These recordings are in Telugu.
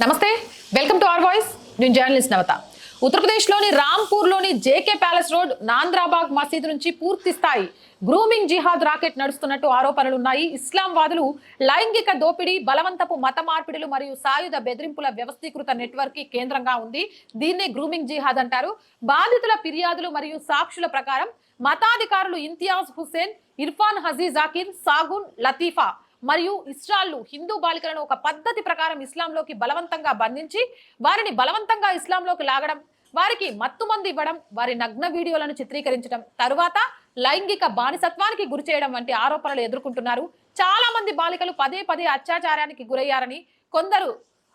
నమస్తే వెల్కమ్ టు అవర్ వాయిస్. నేను జర్నలిస్ట్ నవత. ఉత్తరప్రదేశ్లోని రాంపూర్లోని జేకే ప్యాలెస్ రోడ్ నాంద్రాబాగ్ మసీదు నుంచి పూర్తి స్థాయి గ్రూమింగ్ జిహాద్ రాకెట్ నడుస్తున్నట్టు ఆరోపణలు ఉన్నాయి. ఇస్లాం వాదులు లైంగిక దోపిడీ బలవంతపు మత మార్పిడులు మరియు సాయుధ బెదిరింపుల వ్యవస్థీకృత నెట్వర్క్ కేంద్రంగా ఉంది. దీన్నే గ్రూమింగ్ జిహాద్ అంటారు. బాధితుల ఫిర్యాదులు మరియు సాక్షుల ప్రకారం మతాధికారులు ఇంతియాజ్ హుస్సేన్ ఇర్ఫాన్ హజీ జాకిర్ సాగున్ లతీఫా మరియు ఇస్రాళ్ళు హిందూ బాలికలను ఒక పద్ధతి ప్రకారం ఇస్లాంలోకి బలవంతంగా బంధించి వారిని బలవంతంగా ఇస్లాంలోకి లాగడం వారికి మత్తుమంది ఇవ్వడం వారి నగ్న వీడియోలను చిత్రీకరించడం తరువాత లైంగిక బానిసత్వానికి గురి చేయడం వంటి ఆరోపణలు ఎదుర్కొంటున్నారు. చాలా మంది బాలికలు పదే పదే అత్యాచారానికి గురయ్యారని కొందరు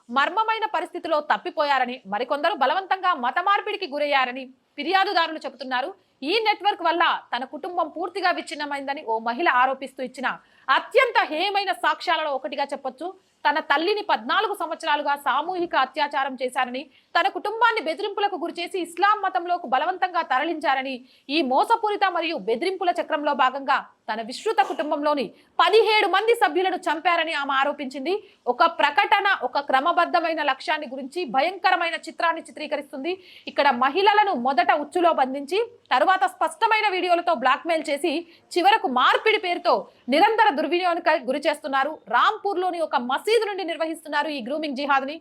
మర్మమైన పరిస్థితిలో తప్పిపోయారని మరికొందరు బలవంతంగా మత మార్పిడికి గురయ్యారని ఫిర్యాదుదారులు చెబుతున్నారు. ఈ నెట్వర్క్ వల్ల తన కుటుంబం పూర్తిగా విచ్ఛిన్నమైందని ఓ మహిళ ఆరోపిస్తూ ఇచ్చిన అత్యంత హేమైన సాక్ష్యాలలో ఒకటిగా చెప్పొచ్చు. తన తల్లిని పద్నాలుగు సంవత్సరాలుగా సామూహిక అత్యాచారం చేశారని తన కుటుంబాన్ని బెదిరింపులకు గురిచేసి ఇస్లాం మతంలోకి బలవంతంగా తరలించారని ఈ మోసపూరిత మరియు బెదిరింపుల చక్రంలో భాగంగా తన విస్తృత కుటుంబంలోని పదిహేడు మంది సభ్యులను చంపారని ఆమె ఆరోపించింది. ఒక ప్రకటన ఒక క్రమబద్ధమైన లక్ష్యాన్ని గురించి భయంకరమైన చిత్రాన్ని చిత్రీకరిస్తుంది. ఇక్కడ మహిళలను మొదట ఉచ్చులో బంధించి తరువాత స్పష్టమైన వీడియోలతో బ్లాక్మెయిల్ చేసి చివరకు మార్పిడి పేరుతో నిరంతర దుర్వినియోగానికి గురి చేస్తున్నారు. రాంపూర్లోని ఒక మసీద్ నుండి నిర్వహిస్తున్నారు ఈ గ్రూమింగ్ జిహాద్ని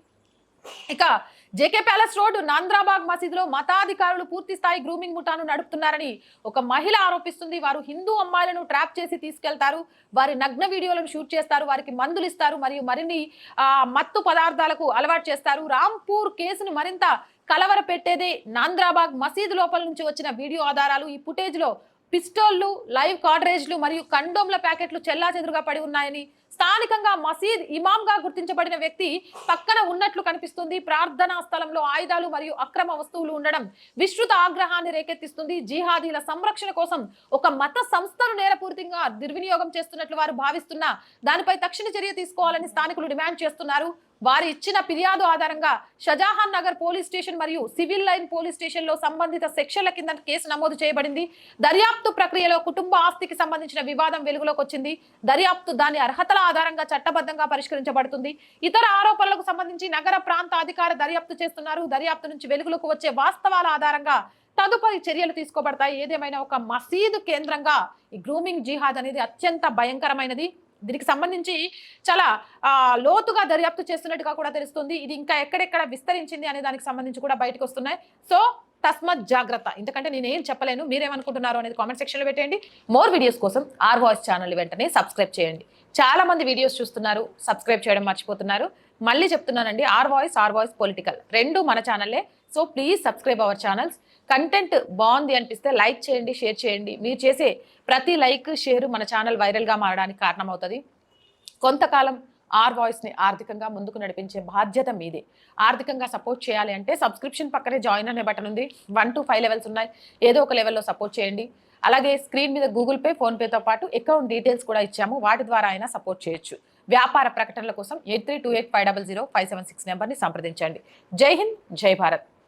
ఇక జేకే ప్యాలెస్ రోడ్ నాంద్రాబాగ్ మసీదులో మతాధికారులు పూర్తి స్థాయి గ్రూమింగ్ ముఠాను నడుపుతున్నారని ఒక మహిళ ఆరోపిస్తుంది. వారు హిందూ అమ్మాయిలను ట్రాప్ చేసి తీసుకెళ్తారు. వారి నగ్న వీడియోలను షూట్ చేస్తారు. వారికి మందులు ఇస్తారు. మరియు మరిన్ని మత్తు పదార్థాలకు అలవాటు చేస్తారు. రాంపూర్ కేసును మరింత కలవర పెట్టేదే నాంద్రాబాగ్ మసీదు లోపల నుంచి వచ్చిన వీడియో ఆధారాలు. ఈ ఫుటేజ్లో పిస్టోళ్ళు లైవ్ కార్డరేజ్లు మరియు కండోమ్ల ప్యాకెట్లు చెల్లా పడి ఉన్నాయని స్థానికంగా మసీద్ ఇమాంగా గుర్తించబడిన వ్యక్తి పక్కన ఉన్నట్లు కనిపిస్తుంది. ప్రార్థనా స్థలంలో ఆయుధాలు మరియు అక్రమ వస్తువులు ఉండడం విస్తృత ఆగ్రహాన్ని రేకెత్తిస్తుంది. జిహాదీల సంరక్షణ కోసం ఒక మత సంస్థను నేరపూరితంగా దుర్వినియోగం చేస్తున్నట్లు వారు భావిస్తున్నా దానిపై తక్షణ చర్య తీసుకోవాలని స్థానికులు డిమాండ్ చేస్తున్నారు. వారు ఇచ్చిన ఫిర్యాదు ఆధారంగా షజాహాన్ నగర్ పోలీస్ స్టేషన్ మరియు సివిల్ లైన్ పోలీస్ స్టేషన్లో సంబంధిత సెక్షన్ల కింద కేసు నమోదు చేయబడింది. దర్యాప్తు ప్రక్రియలో కుటుంబ ఆస్తికి సంబంధించిన వివాదం వెలుగులోకి వచ్చింది. దర్యాప్తు దాని అర్హతల ఆధారంగా చట్టబద్ధంగా పరిష్కరించబడుతుంది. ఇతర ఆరోపణలకు సంబంధించి నగర ప్రాంత అధికార దర్యాప్తు చేస్తున్నారు. దర్యాప్తు నుంచి వెలుగులోకి వచ్చే వాస్తవాల ఆధారంగా తదుపరి చర్యలు తీసుకోబడతాయి. ఏదేమైనా ఒక మసీదు కేంద్రంగా ఈ గ్రూమింగ్ జిహాద్ అనేది అత్యంత భయంకరమైనది. దీనికి సంబంధించి చాలా లోతుగా దర్యాప్తు చేస్తున్నట్టుగా కూడా తెలుస్తుంది. ఇది ఇంకా ఎక్కడెక్కడ విస్తరించింది అనే దానికి సంబంధించి కూడా బయటకు వస్తున్నాయి. సో తస్మత్ జాగ్రత్త. ఎందుకంటే నేను ఏం చెప్పలేను. మీరేమనుకుంటున్నారు అనేది కామెంట్ సెక్షన్లో పెట్టండి మోర్ వీడియోస్ కోసం ఆర్ వాయిస్ ఛానల్ వెంటనే సబ్స్క్రైబ్ చేయండి. చాలా మంది వీడియోస్ చూస్తున్నారు సబ్స్క్రైబ్ చేయడం మర్చిపోతున్నారు. మళ్ళీ చెప్తున్నానండి our voice our voice political. రెండు మన ఛానల్లే. So please subscribe our channels. Content బాగుంది అనిపిస్తే లైక్ చేయండి షేర్ చేయండి. మీరు చేసే ప్రతి లైక్ షేర్ మన ఛానల్ వైరల్గా మారడానికి కారణమవుతుంది. కొంతకాలం ఆర్ వాయిస్ని ఆర్థికంగా ముందుకు నడిపించే బాధ్యత మీదే. ఆర్థికంగా సపోర్ట్ చేయాలి అంటే సబ్స్క్రిప్షన్ పక్కనే జాయిన్ అనే బటన్ ఉంది. వన్ టు ఫైవ్ లెవెల్స్ ఉన్నాయి. ఏదో ఒక లెవెల్లో సపోర్ట్ చేయండి. అలాగే స్క్రీన్ మీద గూగుల్ పే ఫోన్పేతో పాటు అకౌంట్ డీటెయిల్స్ కూడా ఇచ్చాము. వాటి ద్వారా అయినా సపోర్ట్ చేయొచ్చు. వ్యాపార ప్రకటనల కోసం eight three two eight five double zero five seven six నెంబర్ని సంప్రదించండి. జై హింద్ జై భారత్.